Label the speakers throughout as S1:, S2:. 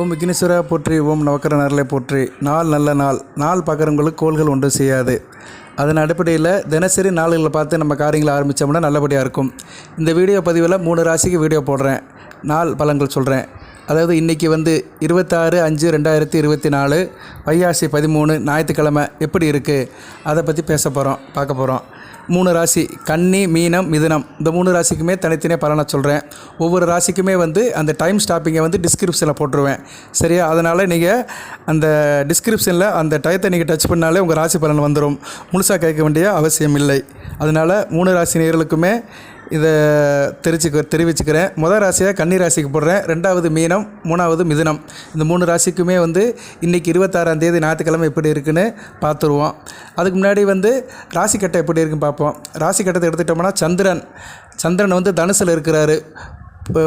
S1: ஓம் விக்னேஸ்வரா போற்றி ஓம் நவக்கர நரலை போற்றி நாள் நல்ல நாள் நாள் பார்க்குறவங்களுக்கு கோள்கள் ஒன்றும் செய்யாது அதன் அடிப்படையில் தினசரி நாள்களை பார்த்து நம்ம காரியங்களை ஆரம்பித்தோம்னா நல்லபடியாக இருக்கும் இந்த வீடியோ பதிவில் மூணு ராசிக்கு வீடியோ போடுறேன் நாள் பலன்கள் சொல்கிறேன் அதாவது இன்றைக்கி வந்து இருபத்தாறு அஞ்சு ரெண்டாயிரத்தி இருபத்தி நாலு வையாசி பதிமூணு ஞாயிற்றுக்கிழமை எப்படி இருக்குது அதை பற்றி பேச போகிறோம் பார்க்க போகிறோம் மூணு ராசி கன்னி மீனம் மிதுனம் இந்த மூணு ராசிக்குமே தனித்தனியாக பலனை சொல்கிறேன் ஒவ்வொரு ராசிக்குமே வந்து அந்த டைம் ஸ்டாப்பிங்கை வந்து டிஸ்கிரிப்ஷனில் போட்டுருவேன் சரியா அதனால் நீங்கள் அந்த டிஸ்கிரிப்ஷனில் அந்த டயத்தை நீங்கள் டச் பண்ணாலே உங்கள் ராசி பலன் வந்துடும் முழுசாக கேட்க வேண்டிய அவசியம் இல்லை அதனால் மூணு ராசி நேர்களுக்குமே இதை தெரிவிச்சுக்க தெரிவிச்சுக்கிறேன் முதல் ராசியாக கன்னி ராசிக்கு போடுறேன் ரெண்டாவது மீனம் மூணாவது மிதுனம் இந்த மூணு ராசிக்குமே வந்து இன்றைக்கி இருபத்தாறாம் தேதி ஞாயிற்றுக்கிழமை எப்படி இருக்குன்னு பார்த்துருவோம் அதுக்கு முன்னாடி வந்து ராசி கட்டம் எப்படி இருக்குன்னு பார்ப்போம் ராசி கட்டத்தை எடுத்துக்கிட்டோம்னா சந்திரன் சந்திரன் வந்து தனுசில் இருக்கிறாரு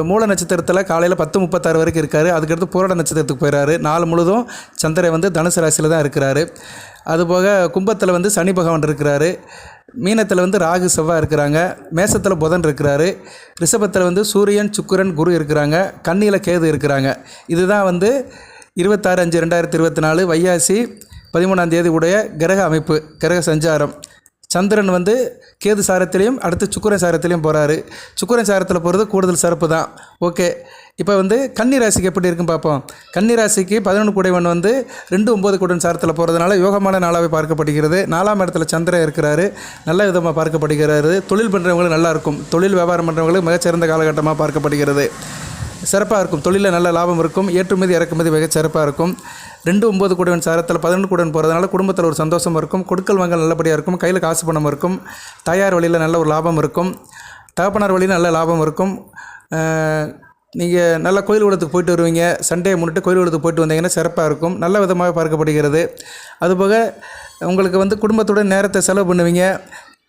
S1: மூல நட்சத்திரத்தில் காலையில் பத்து முப்பத்தாறு வரைக்கும் இருக்கார் அதுக்கடுத்து புரட நட்சத்திரத்துக்கு போயிறாரு நாலு முழுதும் சந்திரன் வந்து தனுசு ராசியில் தான் இருக்கிறாரு அதுபோக கும்பத்தில் வந்து சனி பகவான் இருக்கிறாரு மீனத்தில் வந்து ராகு செவ்வாய் இருக்கிறாங்க மேசத்தில் புதன் இருக்கிறாரு ரிஷபத்தில் வந்து சூரியன் சுக்கரன் குரு இருக்கிறாங்க கண்ணியில் கேது இருக்கிறாங்க இதுதான் வந்து இருபத்தாறு அஞ்சு ரெண்டாயிரத்தி இருபத்தி நாலு வையாசி பதிமூணாம் தேதி உடைய கிரக அமைப்பு கிரக சஞ்சாரம் சந்திரன் வந்து கேது சாரத்திலையும் அடுத்து சுக்கரன் சாரத்திலையும் போகிறாரு சுக்கரன் சாரத்தில் போகிறது கூடுதல் சிறப்பு தான் ஓகே இப்போ வந்து கன்னி ராசிக்கு எப்படி இருக்குன்னு பார்ப்போம் கன்னி ராசிக்கு பதினொன்று குடைவன் வந்து ரெண்டு ஒம்பது குடன் சாரத்தில் போகிறதுனால யோகமான நாளாகவே பார்க்கப்படுகிறது நாலாம் இடத்துல சந்திரன் இருக்கிறாரு நல்ல விதமாக பார்க்கப்படுகிறாரு தொழில் பண்ணுறவங்களும் நல்லாயிருக்கும் தொழில் வியாபாரம் பண்ணுறவங்களுக்கு மிகச்சிறந்த காலகட்டமாக பார்க்கப்படுகிறது சிறப்பாக இருக்கும் தொழிலில் நல்ல லாபம் இருக்கும் ஏற்றுமதி இறக்குமதி மிக சிறப்பாக இருக்கும் ரெண்டு ஒம்பது கூடவன் சாரத்தில் பதினொன்று கூடன் போகிறதுனால குடும்பத்தில் ஒரு சந்தோஷம் இருக்கும் கொடுக்கல் வாங்கல் நல்லபடியாக இருக்கும் கையில் காசு பணம் இருக்கும் தயார் வழியில் நல்ல ஒரு லாபம் இருக்கும் தகப்பனார் வழியில் நல்ல லாபம் இருக்கும் நீங்கள் நல்லா கோயில் குளத்துக்கு போயிட்டு வருவீங்க சண்டே முன்னிட்டு கோயில் குளத்துக்கு போயிட்டு வந்தீங்கன்னா சிறப்பாக இருக்கும் நல்ல விதமாக பார்க்கப்படுகிறது அதுபோக உங்களுக்கு வந்து குடும்பத்துடன் நேரத்தை செலவு பண்ணுவீங்க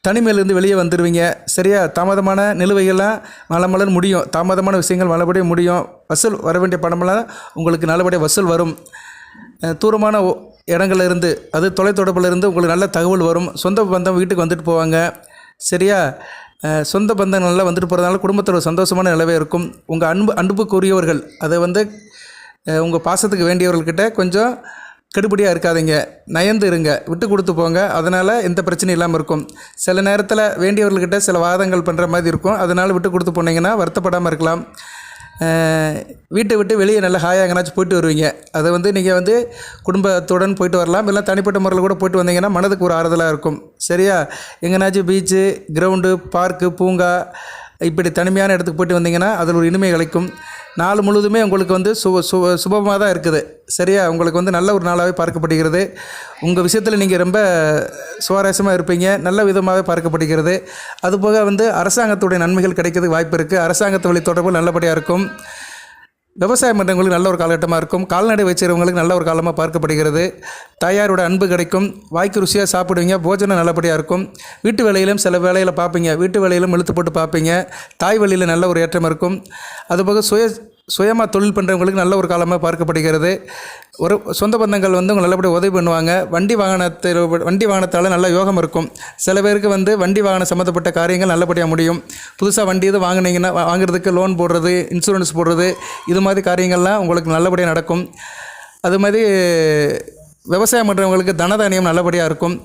S1: தனிமையிலேருந்து வெளியே வந்துடுவீங்க சரியா தாமதமான நிலுவைகள்லாம் மலர் முடியும் தாமதமான விஷயங்கள் நல்லபடியாக முடியும் வசூல் வர வேண்டிய பணமெல்லாம் உங்களுக்கு நல்லபடியாக வசூல் வரும் தூரமான இடங்கள்லேருந்து அது தொலைத்தொடர்புலேருந்து உங்களுக்கு நல்ல தகவல் வரும் சொந்த பந்தம் வீட்டுக்கு வந்துட்டு போவாங்க சரியா சொந்த பந்தம் நல்லா வந்துட்டு போகிறதுனால குடும்பத்தோட சந்தோஷமான நிலவே இருக்கும் உங்கள் அன்பு அன்புக்குரியவர்கள் அதை வந்து உங்கள் பாசத்துக்கு வேண்டியவர்கள்கிட்ட கொஞ்சம் கெடுபடியாக இருக்காதீங்க நயந்து இருங்க விட்டு கொடுத்து போங்க அதனால் எந்த பிரச்சனையும் இல்லாமல் இருக்கும் சில நேரத்தில் வேண்டியவர்கள்கிட்ட சில வாதங்கள் பண்ணுற மாதிரி இருக்கும் அதனால் விட்டு கொடுத்து போனீங்கன்னா வருத்தப்படாமல் இருக்கலாம் வீட்டை விட்டு வெளியே நல்லா ஹாயாக எங்கேனாச்சும் போயிட்டு வருவீங்க அதை வந்து நீங்கள் வந்து குடும்பத்துடன் போயிட்டு வரலாம் இல்லை தனிப்பட்ட முறையில் கூட போயிட்டு வந்தீங்கன்னா மனதுக்கு ஒரு ஆறுதலாக இருக்கும் சரியா எங்கேனாச்சும் பீச்சு கிரவுண்டு பார்க்கு பூங்கா இப்படி தனிமையான இடத்துக்கு போயிட்டு வந்தீங்கன்னா அதில் ஒரு இனிமை கிடைக்கும் நாள் முழுதுமே உங்களுக்கு வந்து சுப சுப சுபமாக தான் இருக்குது சரியா உங்களுக்கு வந்து நல்ல ஒரு நாளாகவே பார்க்கப்படுகிறது உங்கள் விஷயத்தில் நீங்கள் ரொம்ப சுவாரஸ்யமாக இருப்பீங்க நல்ல விதமாகவே பார்க்கப்படுகிறது அதுபோக வந்து அரசாங்கத்துடைய நன்மைகள் கிடைக்கிறதுக்கு வாய்ப்பு இருக்குது அரசாங்கத்து வழி தொடர்பு நல்லபடியாக இருக்கும் விவசாய மன்றங்களுக்கு நல்ல ஒரு காலகட்டமாக இருக்கும் கால்நடை வச்சிருவங்களுக்கு நல்ல ஒரு காலமாக பார்க்கப்படுகிறது தாயாரோட அன்பு கிடைக்கும் வாய்க்கு ருசியாக சாப்பிடுவீங்க போஜனம் நல்லபடியாக இருக்கும் வீட்டு வேலையிலும் சில வேலையில் பார்ப்பீங்க வீட்டு வேலையிலும் இழுத்து போட்டு பார்ப்பீங்க தாய் வழியில் நல்ல ஒரு ஏற்றம் இருக்கும் அதுபோக சுய சுயமாக தொழில் பண்ணுறவங்களுக்கு நல்ல ஒரு காலமாக பார்க்கப்படுகிறது ஒரு சொந்த பந்தங்கள் வந்து அவங்க நல்லபடியாக உதவி பண்ணுவாங்க வண்டி வாகனத்தில் வண்டி வாகனத்தால் நல்ல யோகம் இருக்கும் சில பேருக்கு வந்து வண்டி வாகனம் சம்மந்தப்பட்ட காரியங்கள் நல்லபடியாக முடியும் புதுசாக வண்டி இது வாங்கினீங்கன்னா வாங்குறதுக்கு லோன் போடுறது இன்சூரன்ஸ் போடுறது இது மாதிரி காரியங்கள்லாம் உங்களுக்கு நல்லபடியாக நடக்கும் அது மாதிரி விவசாயம் பண்ணுறவங்களுக்கு தனதானியம் நல்லபடியாக இருக்கும்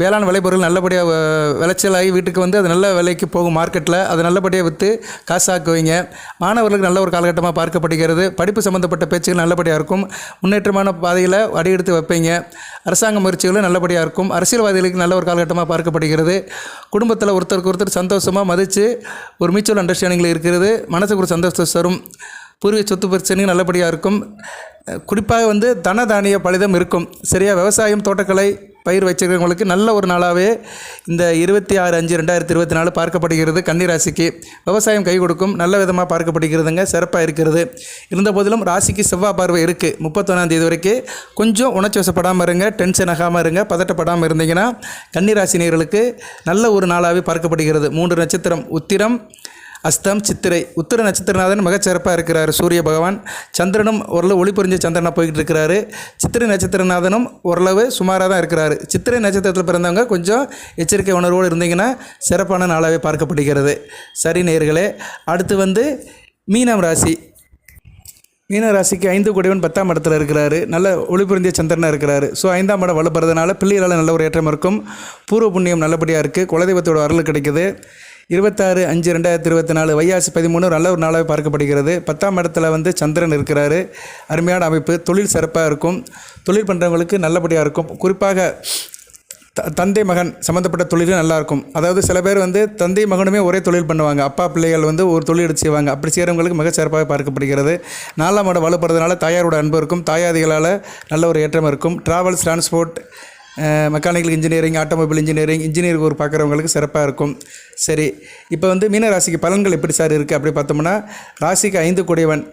S1: வேளாண் விளைபொருள் நல்லபடியாக விளைச்சலாகி வீட்டுக்கு வந்து அது நல்ல விலைக்கு போகும் மார்க்கெட்டில் அது நல்லபடியாக விற்று காசாக்குவீங்க மாணவர்களுக்கு நல்ல ஒரு காலகட்டமாக பார்க்கப்படுகிறது படிப்பு சம்மந்தப்பட்ட பேச்சுகள் நல்லபடியாக இருக்கும் முன்னேற்றமான பாதையில் அடியெடுத்து வைப்பீங்க அரசாங்க முயற்சிகளும் நல்லபடியாக இருக்கும் அரசியல்வாதிகளுக்கு நல்ல ஒரு காலகட்டமாக பார்க்கப்படுகிறது குடும்பத்தில் ஒருத்தருக்கு ஒருத்தர் சந்தோஷமாக மதித்து ஒரு மியூச்சுவல் அண்டர்ஸ்டாண்டிங்கில் இருக்கிறது மனசுக்கு ஒரு சந்தோஷத்தை தரும் பூர்வீக சொத்து பிரச்சனையும் நல்லபடியாக இருக்கும் குறிப்பாக வந்து தன தானிய பலிதம் இருக்கும் சரியாக விவசாயம் தோட்டக்கலை பயிர் வச்சிருக்கிறவங்களுக்கு நல்ல ஒரு நாளாகவே இந்த இருபத்தி ஆறு அஞ்சு ரெண்டாயிரத்தி இருபத்தி நாலு பார்க்கப்படுகிறது கன்னிராசிக்கு விவசாயம் கை கொடுக்கும் நல்ல விதமாக பார்க்கப்படுகிறதுங்க சிறப்பாக இருக்கிறது இருந்த போதிலும் ராசிக்கு செவ்வாய் பார்வை இருக்குது முப்பத்தொன்னாந்தேதி வரைக்கும் கொஞ்சம் உணர்ச்சி வசப்படாமல் இருங்க டென்ஷன் ஆகாமல் இருங்க பதட்டப்படாமல் இருந்தீங்கன்னா கன்னிராசினியர்களுக்கு நல்ல ஒரு நாளாகவே பார்க்கப்படுகிறது மூன்று நட்சத்திரம் உத்திரம் அஸ்தம் சித்திரை உத்திர நட்சத்திரநாதன் மிகச்சிறப்பாக இருக்கிறார் சூரிய பகவான் சந்திரனும் ஓரளவு ஒளி புரிஞ்ச சந்திரனாக போய்கிட்டு இருக்கிறாரு சித்திரை நட்சத்திரநாதனும் ஓரளவு சுமாராக தான் இருக்கிறாரு சித்திரை நட்சத்திரத்தில் பிறந்தவங்க கொஞ்சம் எச்சரிக்கை உணர்வோடு இருந்தீங்கன்னா சிறப்பான நாளாகவே பார்க்கப்படுகிறது சரி நேர்களே அடுத்து வந்து மீனம் ராசி ராசிக்கு ஐந்து கூடியவன் பத்தாம் இடத்துல இருக்கிறாரு நல்ல ஒளிபுரிஞ்சிய சந்திரனாக இருக்கிறாரு ஸோ ஐந்தாம் இடம் வலுப்படுறதுனால பிள்ளைகளால் நல்ல ஒரு ஏற்றம் இருக்கும் பூர்வ புண்ணியம் நல்லபடியாக இருக்குது குலதெய்வத்தோட வரல் கிடைக்குது இருபத்தாறு அஞ்சு ரெண்டாயிரத்தி இருபத்தி நாலு வையாசி பதிமூணு நல்ல ஒரு நாளாக பார்க்கப்படுகிறது பத்தாம் இடத்துல வந்து சந்திரன் இருக்கிறாரு அருமையான அமைப்பு தொழில் சிறப்பாக இருக்கும் தொழில் பண்ணுறவங்களுக்கு நல்லபடியாக இருக்கும் குறிப்பாக தந்தை மகன் சம்மந்தப்பட்ட தொழிலும் நல்லாயிருக்கும் அதாவது சில பேர் வந்து தந்தை மகனுமே ஒரே தொழில் பண்ணுவாங்க அப்பா பிள்ளைகள் வந்து ஒரு தொழில் எடுத்து செய்வாங்க அப்படி செய்கிறவங்களுக்கு மிக சிறப்பாக பார்க்கப்படுகிறது நாலாம் இடம் வலுப்படுறதுனால தாயாரோட அன்பு இருக்கும் தாயாதிகளால் நல்ல ஒரு ஏற்றம் இருக்கும் travels transport mechanical engineering automobile engineering engineering ஒரு பார்க்குறவங்களுக்கு சிறப்பாக இருக்கும் சரி இப்போ வந்து மீனராசிக்கு பலன்கள் எப்படி சார் இருக்குது அப்படி பார்த்தோம்னா ராசிக்கு ஐந்து கூடியவன்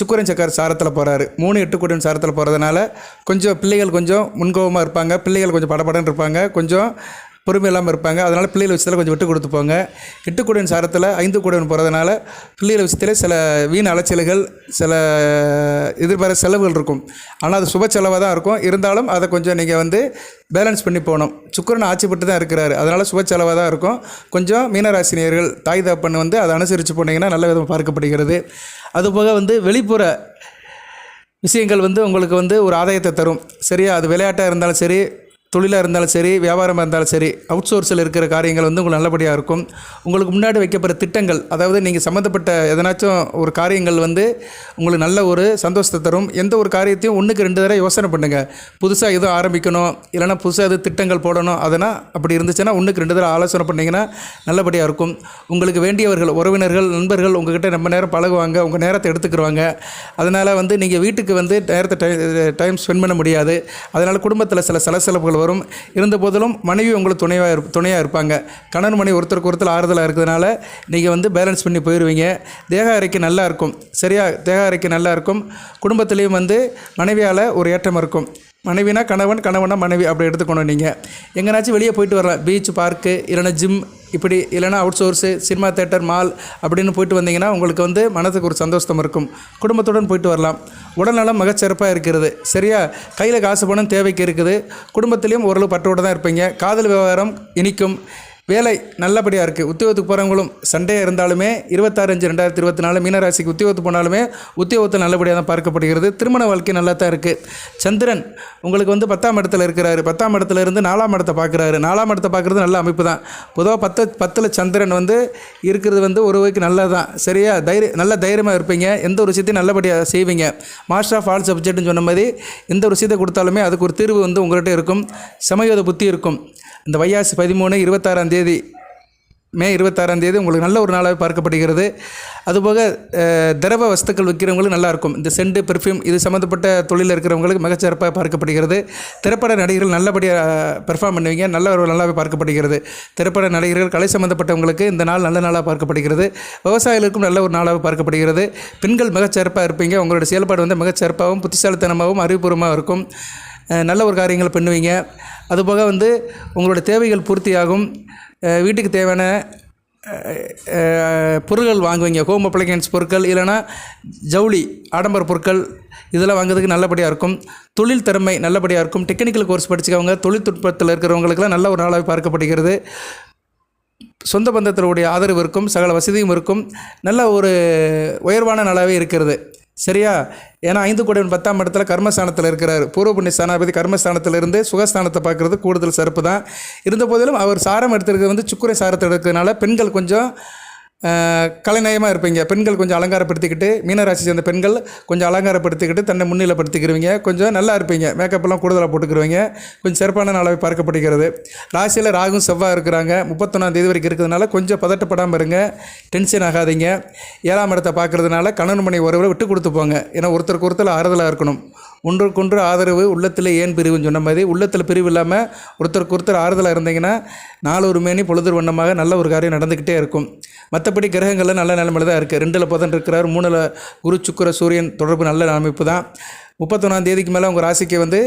S1: சுக்கரன் சக்கர் சாரத்தில் போகிறாரு மூணு எட்டு கூட்டம் சாரத்தில் போகிறதுனால கொஞ்சம் பிள்ளைகள் கொஞ்சம் முன்கோபமாக இருப்பாங்க பிள்ளைகள் கொஞ்சம் படப்படன்னு இருப்பாங்க கொஞ்சம் பொறுமை இல்லாமல் இருப்பாங்க அதனால் பிள்ளைகள் விஷயத்தில் கொஞ்சம் விட்டு கொடுத்து போங்க எட்டு சாரத்தில் ஐந்து கூடன் போகிறதுனால பிள்ளைகளை விஷயத்தில் சில வீண் அலைச்சல்கள் சில எதிர்பார செலவுகள் இருக்கும் ஆனால் அது சுப செலவாக தான் இருக்கும் இருந்தாலும் அதை கொஞ்சம் நீங்கள் வந்து பேலன்ஸ் பண்ணி போகணும் சுக்கரன் ஆட்சிப்பட்டு தான் இருக்கிறாரு அதனால் சுப செலவாக தான் இருக்கும் கொஞ்சம் மீனராசினியர்கள் தாய் தாப்பன் வந்து அதை அனுசரித்து போனீங்கன்னா நல்ல விதமாக பார்க்கப்படுகிறது அதுபோக வந்து வெளிப்புற விஷயங்கள் வந்து உங்களுக்கு வந்து ஒரு ஆதாயத்தை தரும் சரியா அது விளையாட்டாக இருந்தாலும் சரி தொழிலாக இருந்தாலும் சரி வியாபாரமாக இருந்தாலும் சரி அவுட் சோர்ஸில் இருக்கிற காரியங்கள் வந்து உங்களுக்கு நல்லபடியாக இருக்கும் உங்களுக்கு முன்னாடி வைக்கப்படுற திட்டங்கள் அதாவது நீங்கள் சம்மந்தப்பட்ட எதனாச்சும் ஒரு காரியங்கள் வந்து உங்களுக்கு நல்ல ஒரு சந்தோஷத்தை தரும் எந்த ஒரு காரியத்தையும் ஒன்றுக்கு ரெண்டு தடவை யோசனை பண்ணுங்கள் புதுசாக எதுவும் ஆரம்பிக்கணும் இல்லைனா புதுசாக எதுவும் திட்டங்கள் போடணும் அதனால் அப்படி இருந்துச்சுன்னா ஒன்றுக்கு ரெண்டு தடவை ஆலோசனை பண்ணிங்கன்னா நல்லபடியாக இருக்கும் உங்களுக்கு வேண்டியவர்கள் உறவினர்கள் நண்பர்கள் உங்கள்கிட்ட ரொம்ப நேரம் பழகுவாங்க உங்கள் நேரத்தை எடுத்துக்கிடுவாங்க அதனால் வந்து நீங்கள் வீட்டுக்கு வந்து நேரத்தை டைம் ஸ்பெண்ட் பண்ண முடியாது அதனால் குடும்பத்தில் சில சலசலப்புகள் வரும் இருந்த போதிலும் மனைவி உங்களுக்கு துணைவாக இரு துணையாக இருப்பாங்க கணவன் மனைவி ஒருத்தருக்கு ஒருத்தர் ஆறுதலாக இருக்கிறதுனால நீங்கள் வந்து பேலன்ஸ் பண்ணி போயிடுவீங்க தேக அறைக்கு நல்லா இருக்கும் சரியா தேக அறைக்கு நல்லா இருக்கும் குடும்பத்துலேயும் வந்து மனைவியால் ஒரு ஏற்றம் இருக்கும் மனைவினா கணவன் கணவனா மனைவி அப்படி எடுத்துக்கணும் நீங்கள் எங்கேனாச்சும் வெளியே போயிட்டு வரலாம் பீச் பார்க்கு இல்லைனா ஜிம் இப்படி இல்லைனா outsource cinema theatre mall அப்படின்னு போயிட்டு வந்தீங்கன்னா உங்களுக்கு வந்து மனதுக்கு ஒரு சந்தோஷம் இருக்கும் குடும்பத்துடன் போயிட்டு வரலாம் உடல்நலம் மிகச்சிறப்பாக இருக்கிறது சரியா கையில் காசு பணம் தேவைக்கு இருக்குது குடும்பத்துலேயும் ஓரளவு பற்றோடு தான் இருப்பீங்க காதல் விவகாரம் இனிக்கும் வேலை நல்லபடியாக இருக்குது உத்தியோகத்துக்கு போகிறவங்களும் சண்டையாக இருந்தாலுமே இருபத்தாறஞ்சு ரெண்டாயிரத்தி இருபத்தி நாலு மீனராசிக்கு உத்தியோகத்துக்கு போனாலுமே உத்தியோகத்தில் நல்லபடியாக தான் பார்க்கப்படுகிறது திருமண வாழ்க்கை நல்லா தான் இருக்குது சந்திரன் உங்களுக்கு வந்து பத்தாம் இடத்துல இருக்கிறாரு பத்தாம் இடத்துல இருந்து நாலாம் இடத்தை பார்க்குறாரு நாலாம் இடத்தை பார்க்குறது நல்ல அமைப்பு தான் பொதுவாக பத்து பத்தில் சந்திரன் வந்து இருக்கிறது வந்து ஒரு வைக்கு நல்லா தான் சரியா தைரிய நல்ல தைரியமாக இருப்பீங்க எந்த ஒரு விஷயத்தையும் நல்லபடியாக செய்வீங்க மாஸ்டர் ஆஃப் ஆல் சப்ஜெக்ட்னு சொன்ன மாதிரி எந்த ஒரு விஷயத்தை கொடுத்தாலுமே அதுக்கு ஒரு தீர்வு வந்து உங்கள்கிட்ட இருக்கும் சமயோத புத்தி இருக்கும் இந்த வையாசி பதிமூணு இருபத்தாறாம் தேதி மே இருபத்தாறாம் தேதி உங்களுக்கு நல்ல ஒரு நாளாக பார்க்கப்படுகிறது அதுபோக திரவ வஸ்துக்கள் விற்கிறவங்களுக்கு நல்லாயிருக்கும் இந்த செண்டு பெர்ஃப்யூம் இது சம்மந்தப்பட்ட தொழிலில் இருக்கிறவங்களுக்கு மிகச்சிறப்பாக பார்க்கப்படுகிறது திரைப்பட நடிகர்கள் நல்லபடியாக பெர்ஃபார்ம் பண்ணுவீங்க நல்ல ஒரு நல்லாவே பார்க்கப்படுகிறது திரைப்பட நடிகர்கள் கலை சம்மந்தப்பட்டவங்களுக்கு இந்த நாள் நல்ல நாளாக பார்க்கப்படுகிறது விவசாயிகளுக்கும் நல்ல ஒரு நாளாக பார்க்கப்படுகிறது பெண்கள் மிகச்சிறப்பாக இருப்பீங்க உங்களோட செயல்பாடு வந்து மிகச்சிறப்பாகவும் புத்திசாலித்தனமாகவும் அறிவுபூர்வமாக இருக்கும் நல்ல ஒரு காரியங்களை பண்ணுவீங்க அதுபோக வந்து உங்களோட தேவைகள் பூர்த்தியாகும் வீட்டுக்கு தேவையான பொருட்கள் வாங்குவீங்க ஹோம் அப்ளிகன்ஸ் பொருட்கள் இல்லைனா ஜவுளி ஆடம்பர பொருட்கள் இதெல்லாம் வாங்குறதுக்கு நல்லபடியாக இருக்கும் தொழில் திறமை நல்லபடியாக இருக்கும் டெக்னிக்கல் கோர்ஸ் படிச்சுக்கவங்க தொழில்நுட்பத்தில் இருக்கிறவங்களுக்கெல்லாம் நல்ல ஒரு நாளாக பார்க்கப்படுகிறது சொந்த பந்தத்தினுடைய ஆதரவு இருக்கும் சகல வசதியும் இருக்கும் நல்ல ஒரு உயர்வான நாளாகவே இருக்கிறது சரியா ஏன்னா ஐந்து கோடி பத்தாம் இடத்துல கர்மஸ்தானத்தில் இருக்கிறார் பூர்வ புண்ணிய ஸ்தானாபதி இருந்து சுகஸ்தானத்தை பார்க்குறது கூடுதல் சிறப்பு தான் இருந்த போதிலும் அவர் சாரம் எடுத்துருக்கிறது வந்து சுக்குரை சாரத்தை எடுக்கிறதுனால பெண்கள் கொஞ்சம் கலைநயமாக இருப்பீங்க பெண்கள் கொஞ்சம் அலங்காரப்படுத்திக்கிட்டு மீனராசி சேர்ந்த பெண்கள் கொஞ்சம் அலங்காரப்படுத்திக்கிட்டு தன்னை முன்னிலைப்படுத்திக்கிறவங்க கொஞ்சம் நல்லா இருப்பீங்க மேக்கப்பெல்லாம் கூடுதலாக போட்டுக்கிறவங்க கொஞ்சம் சிறப்பான நாளாக பார்க்கப்படுகிறது ராசியில் ராகும் செவ்வாய் இருக்கிறாங்க முப்பத்தொன்னாம் தேதி வரைக்கும் இருக்கிறதுனால கொஞ்சம் பதட்டப்படாமல் இருங்க டென்ஷன் ஆகாதீங்க ஏழாம் இடத்தை பார்க்குறதுனால கணவன் மனை ஒருவரை விட்டு கொடுத்து போங்க ஏன்னா ஒருத்தருக்கு ஒருத்தர் ஆறுதலாக இருக்கணும் ஒன்றுக்கொன்று ஆதரவு உள்ளத்தில் ஏன் பிரிவுன்னு சொன்ன மாதிரி உள்ளத்தில் பிரிவு இல்லாமல் ஒருத்தருக்கு ஒருத்தர் ஆறுதலாக இருந்தீங்கன்னா ஒரு மேனி பொழுதர் வண்ணமாக நல்ல ஒரு காரியம் நடந்துக்கிட்டே இருக்கும் மற்றபடி கிரகங்களில் நல்ல நிலைமையில் தான் இருக்குது ரெண்டில் புதன் இருக்கிறார் மூணில் குரு சுக்கர சூரியன் தொடர்பு நல்ல அமைப்பு தான் முப்பத்தொன்னாம் தேதிக்கு மேலே உங்கள் ராசிக்கு வந்து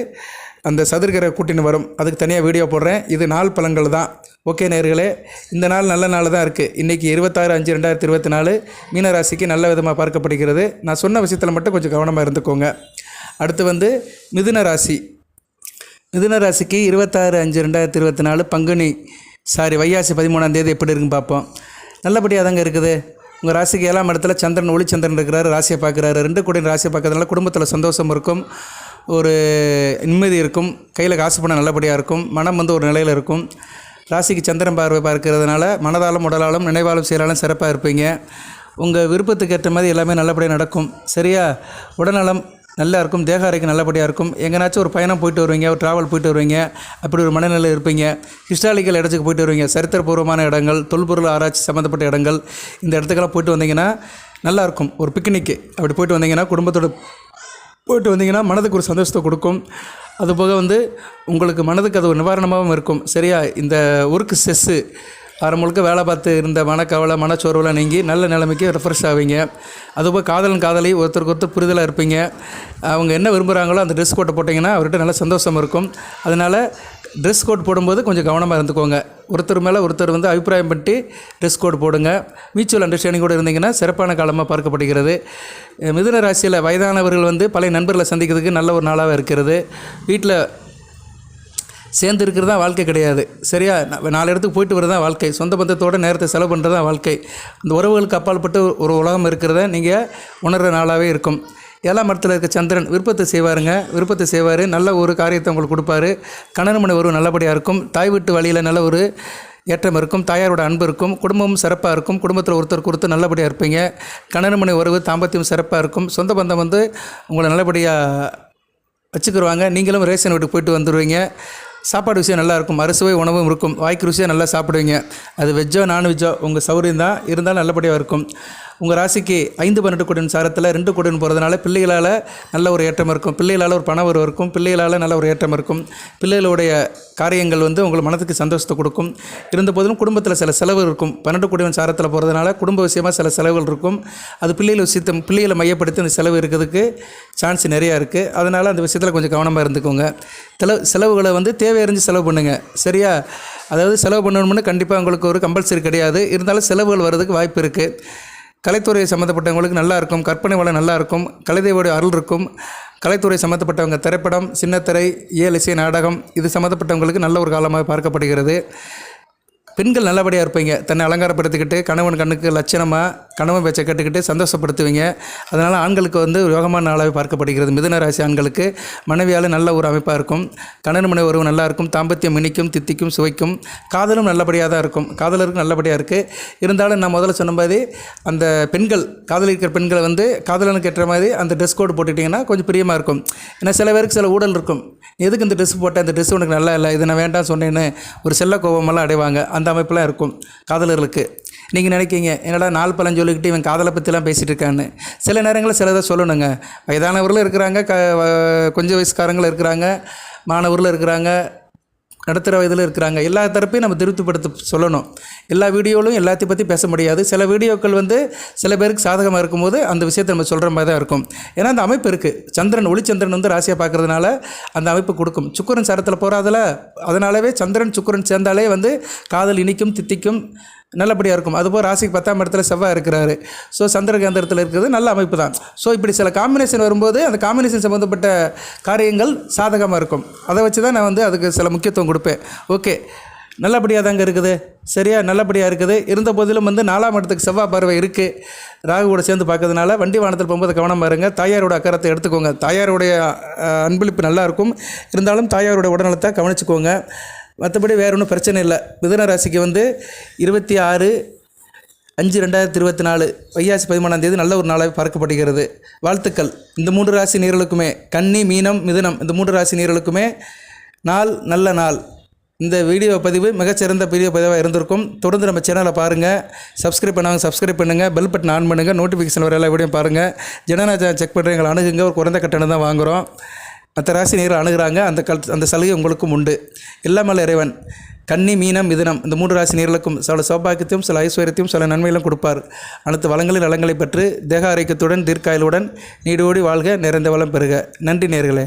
S1: அந்த சதுர்கிற கூட்டின்னு வரும் அதுக்கு தனியாக வீடியோ போடுறேன் இது நாள் பழங்கள் தான் ஓகே நேர்களே இந்த நாள் நல்ல நாள் தான் இருக்குது இன்றைக்கி இருபத்தாறு அஞ்சு ரெண்டாயிரத்தி இருபத்தி நாலு மீனராசிக்கு நல்ல விதமாக பார்க்கப்படுகிறது நான் சொன்ன விஷயத்தில் மட்டும் கொஞ்சம் கவனமாக இருந்துக்கோங்க அடுத்து வந்து மிதுன ராசி மிதுன ராசிக்கு இருபத்தாறு அஞ்சு ரெண்டாயிரத்தி இருபத்தி நாலு பங்குனி சாரி வையாசி பதிமூணாம் தேதி எப்படி இருக்குன்னு பார்ப்போம் நல்லபடியாக தாங்க இருக்குது உங்கள் ராசிக்கு ஏழாம் இடத்துல சந்திரன் ஒளிச்சந்திரன் இருக்கிறாரு ராசியை பார்க்குறாரு ரெண்டு கூட ராசியை பார்க்கறதுனால குடும்பத்தில் சந்தோஷம் இருக்கும் ஒரு நிம்மதி இருக்கும் கையில் காசு பண்ண நல்லபடியாக இருக்கும் மனம் வந்து ஒரு நிலையில் இருக்கும் ராசிக்கு சந்திரன் பார்வை பார்க்கறதுனால மனதாலும் உடலாலும் நினைவாலும் செயலாலும் சிறப்பாக இருப்பீங்க உங்கள் விருப்பத்துக்கு ஏற்ற மாதிரி எல்லாமே நல்லபடியாக நடக்கும் சரியா உடல்நலம் நல்லா இருக்கும் தேக அறைக்கு நல்லபடியாக இருக்கும் எங்கேனாச்சும் ஒரு பயணம் போயிட்டு வருவீங்க ஒரு ட்ராவல் போயிட்டு வருவீங்க அப்படி ஒரு மனநிலை இருப்பீங்க ஹிஸ்டாலிக்கல் இடத்துக்கு போயிட்டு வருவீங்க சரித்திரபூர்வமான இடங்கள் தொல்பொருள் ஆராய்ச்சி சம்மந்தப்பட்ட இடங்கள் இந்த இடத்துக்கெல்லாம் போயிட்டு வந்தீங்கன்னா நல்லாயிருக்கும் ஒரு பிக்னிக்கு அப்படி போயிட்டு வந்தீங்கன்னா குடும்பத்தோடு போயிட்டு வந்தீங்கன்னா மனதுக்கு ஒரு சந்தோஷத்தை கொடுக்கும் அதுபோக வந்து உங்களுக்கு மனதுக்கு அது ஒரு நிவாரணமாகவும் இருக்கும் சரியா இந்த ஒர்க்கு செஸ்ஸு வாரம் முழுக்க வேலை பார்த்து இருந்த மனக்கவலை மனச்சோர்வெலாம் நீங்கி நல்ல நிலைமைக்கு ரெஃப்ரெஷ் ஆவீங்க அதுபோல் காதலன் காதலி ஒருத்தருக்கு ஒருத்தர் புரிதலாக இருப்பீங்க அவங்க என்ன விரும்புகிறாங்களோ அந்த ட்ரெஸ் கோட்டை போட்டிங்கன்னா அவர்கிட்ட நல்ல சந்தோஷம் இருக்கும் அதனால் ட்ரெஸ் கோட் போடும்போது கொஞ்சம் கவனமாக இருந்துக்கோங்க ஒருத்தர் மேலே ஒருத்தர் வந்து அபிப்பிராயம் பண்ணி ட்ரெஸ் கோட் போடுங்க மியூச்சுவல் அண்டர்ஸ்டாண்டிங் கூட இருந்தீங்கன்னா சிறப்பான காலமாக பார்க்கப்படுகிறது மிதுன ராசியில் வயதானவர்கள் வந்து பழைய நண்பர்களை சந்திக்கிறதுக்கு நல்ல ஒரு நாளாக இருக்கிறது வீட்டில் சேர்ந்து இருக்கிறது தான் வாழ்க்கை கிடையாது சரியா நாலு இடத்துக்கு போயிட்டு வரதான் வாழ்க்கை சொந்த பந்தத்தோடு நேரத்தை செலவு பண்ணுறது தான் வாழ்க்கை அந்த உறவுகளுக்கு அப்பால்பட்டு ஒரு உலகம் இருக்கிறத நீங்கள் உணர்கிற நாளாகவே இருக்கும் ஏழாம் மரத்தில் இருக்க சந்திரன் விருப்பத்தை செய்வாருங்க விருப்பத்தை செய்வார் நல்ல ஒரு காரியத்தை உங்களுக்கு கொடுப்பாரு கணவன் மனை உறவு நல்லபடியாக இருக்கும் தாய் வீட்டு வழியில் நல்ல ஒரு ஏற்றம் இருக்கும் தாயாரோட அன்பு இருக்கும் குடும்பமும் சிறப்பாக இருக்கும் குடும்பத்தில் ஒருத்தருக்கு ஒருத்தர் நல்லபடியாக இருப்பீங்க கணவன் மனை உறவு தாம்பத்தியம் சிறப்பாக இருக்கும் சொந்த பந்தம் வந்து உங்களை நல்லபடியாக வச்சுக்கிடுவாங்க நீங்களும் ரேஷன் வீட்டுக்கு போயிட்டு வந்துடுவீங்க சாப்பாடு விஷயம் நல்லாயிருக்கும் அறுசுவை உணவும் இருக்கும் வாய்க்கு ருசியாக நல்லா சாப்பிடுவீங்க அது வெஜ்ஜோ நான்வெஜ்ஜோ உங்கள் சௌரியம் தான் இருந்தாலும் நல்லபடியாக இருக்கும் உங்கள் ராசிக்கு ஐந்து பன்னெண்டு கோடியின் சாரத்தில் ரெண்டு கோடின் போகிறதுனால பிள்ளைகளால் நல்ல ஒரு ஏற்றம் இருக்கும் பிள்ளைகளால் ஒரு பண வரும் இருக்கும் பிள்ளைகளால் நல்ல ஒரு ஏற்றம் இருக்கும் பிள்ளைகளுடைய காரியங்கள் வந்து உங்கள் மனதுக்கு சந்தோஷத்தை கொடுக்கும் இருந்தபோதிலும் குடும்பத்தில் சில செலவு இருக்கும் பன்னெண்டு கோடியின் சாரத்தில் போகிறதுனால குடும்ப விஷயமாக சில செலவுகள் இருக்கும் அது பிள்ளைகள் விஷயத்தை பிள்ளைகளை மையப்படுத்தி அந்த செலவு இருக்கிறதுக்கு சான்ஸ் நிறையா இருக்குது அதனால் அந்த விஷயத்தில் கொஞ்சம் கவனமாக இருந்துக்கோங்க செலவு செலவுகளை வந்து தேவையறிஞ்சு செலவு பண்ணுங்கள் சரியா அதாவது செலவு பண்ணணும்னு கண்டிப்பாக உங்களுக்கு ஒரு கம்பல்சரி கிடையாது இருந்தாலும் செலவுகள் வர்றதுக்கு வாய்ப்பு இருக்குது கலைத்துறை சம்மந்தப்பட்டவங்களுக்கு நல்லா இருக்கும் கற்பனை வளம் நல்லா இருக்கும் கலைதைவோட அருள் இருக்கும் கலைத்துறை சம்மந்தப்பட்டவங்க திரைப்படம் சின்னத்திரை இசை நாடகம் இது சம்மந்தப்பட்டவங்களுக்கு நல்ல ஒரு காலமாக பார்க்கப்படுகிறது பெண்கள் நல்லபடியாக இருப்பீங்க தன்னை அலங்காரப்படுத்திக்கிட்டு கணவன் கண்ணுக்கு லட்சணமாக கணவன் பேச்சை கட்டுக்கிட்டு சந்தோஷப்படுத்துவீங்க அதனால் ஆண்களுக்கு வந்து யோகமான நாளாக பார்க்கப்படுகிறது மிதன ராசி ஆண்களுக்கு மனைவியால் நல்ல ஒரு அமைப்பாக இருக்கும் கணவன் மனைவி உறவு நல்லா இருக்கும் தாம்பத்தியம் இனிக்கும் தித்திக்கும் சுவைக்கும் காதலும் நல்லபடியாக தான் இருக்கும் காதலருக்கு நல்லபடியாக இருக்குது இருந்தாலும் நான் முதல்ல சொன்ன மாதிரி அந்த பெண்கள் காதலிக்கிற பெண்களை வந்து காதலனுக்கு ஏற்ற மாதிரி அந்த ட்ரெஸ் கோடு போட்டுட்டிங்கன்னா கொஞ்சம் பிரியமாக இருக்கும் ஏன்னா சில பேருக்கு சில ஊழல் இருக்கும் எதுக்கு இந்த ட்ரெஸ் போட்டேன் இந்த ட்ரெஸ் உனக்கு நல்லா இல்லை இதை நான் வேண்டாம் சொன்னேன்னு ஒரு செல்ல கோபமெல்லாம் அடைவாங்க அந்த அந்த அமைப்பெலாம் இருக்கும் காதலர்களுக்கு நீங்கள் நினைக்கிங்க என்னடா நாள் பழம் சொல்லிக்கிட்டு இவன் காதலை பற்றிலாம் பேசிகிட்டு இருக்கான்னு சில நேரங்களில் சிலதை சொல்லணுங்க வயதானவர்களும் இருக்கிறாங்க க கொஞ்சம் வயசுக்காரங்களும் இருக்கிறாங்க மாணவர்களும் இருக்கிறாங்க நடத்துகிற வயதில் இருக்கிறாங்க எல்லா தரப்பையும் நம்ம திருப்திப்படுத்த சொல்லணும் எல்லா வீடியோவிலும் எல்லாத்தையும் பற்றி பேச முடியாது சில வீடியோக்கள் வந்து சில பேருக்கு சாதகமாக இருக்கும்போது அந்த விஷயத்தை நம்ம சொல்கிற மாதிரி தான் இருக்கும் ஏன்னா அந்த அமைப்பு இருக்குது சந்திரன் ஒளிச்சந்திரன் வந்து ராசியாக பார்க்குறதுனால அந்த அமைப்பு கொடுக்கும் சுக்கரன் சரத்தில் போகிறதில் அதனாலவே சந்திரன் சுக்கரன் சேர்ந்தாலே வந்து காதல் இனிக்கும் தித்திக்கும் நல்லபடியாக இருக்கும் அதுபோல் ராசிக்கு பத்தாம் இடத்துல செவ்வாய் இருக்கிறாரு ஸோ சந்திர கேந்திரத்தில் இருக்கிறது நல்ல அமைப்பு தான் ஸோ இப்படி சில காம்பினேஷன் வரும்போது அந்த காம்பினேஷன் சம்மந்தப்பட்ட காரியங்கள் சாதகமாக இருக்கும் அதை வச்சு தான் நான் வந்து அதுக்கு சில முக்கியத்துவம் கொடுப்பேன் ஓகே நல்லபடியாக தாங்க இருக்குது சரியா நல்லபடியாக இருக்குது இருந்த போதிலும் வந்து நாலாம் இடத்துக்கு செவ்வாய் பார்வை இருக்குது ராகுவோட சேர்ந்து பார்க்கறதுனால வண்டி வானத்தில் போகும்போது கவனமாக இருங்க தாயாரோட அக்கறத்தை எடுத்துக்கோங்க தாயாருடைய அன்பளிப்பு நல்லாயிருக்கும் இருந்தாலும் தாயாரோட உடல்நலத்தை கவனிச்சுக்கோங்க மற்றபடி வேறு ஒன்றும் பிரச்சனை இல்லை மிதன ராசிக்கு வந்து இருபத்தி ஆறு அஞ்சு ரெண்டாயிரத்தி இருபத்தி நாலு வையாசி பதிமூணாம் தேதி நல்ல ஒரு நாளாக பார்க்கப்படுகிறது வாழ்த்துக்கள் இந்த மூன்று ராசி நீர்களுக்குமே கன்னி மீனம் மிதுனம் இந்த மூன்று ராசி நீர்களுக்குமே நாள் நல்ல நாள் இந்த வீடியோ பதிவு மிகச்சிறந்த வீடியோ பதிவாக இருந்திருக்கும் தொடர்ந்து நம்ம சேனலை பாருங்கள் சப்ஸ்கிரைப் பண்ணாங்க சப்ஸ்கிரைப் பண்ணுங்கள் பெல் பட்டன் ஆன் பண்ணுங்கள் நோட்டிஃபிகேஷன் வர எல்லா வீடியோ பாருங்கள் ஜனநாயகம் செக் பண்ணுறேன் எங்களை அணுகுங்க ஒரு குறைந்த கட்டணம் தான் வாங்குகிறோம் மற்ற ராசி நேர்கள் அணுகிறாங்க அந்த கல் அந்த சலுகை உங்களுக்கும் உண்டு எல்லாமல் இறைவன் கன்னி மீனம் மிதனம் இந்த மூன்று ராசி நேர்களுக்கும் சில சோபாக்கியத்தையும் சில ஐஸ்வர்யத்தையும் சில நன்மைகளும் கொடுப்பார் அனைத்து வளங்களின் நலங்களை பெற்று தேக ஆரோக்கியத்துடன் தீர்க்காயலுடன் நீடோடி வாழ்க நிறைந்த வளம் பெறுக நன்றி நேர்களே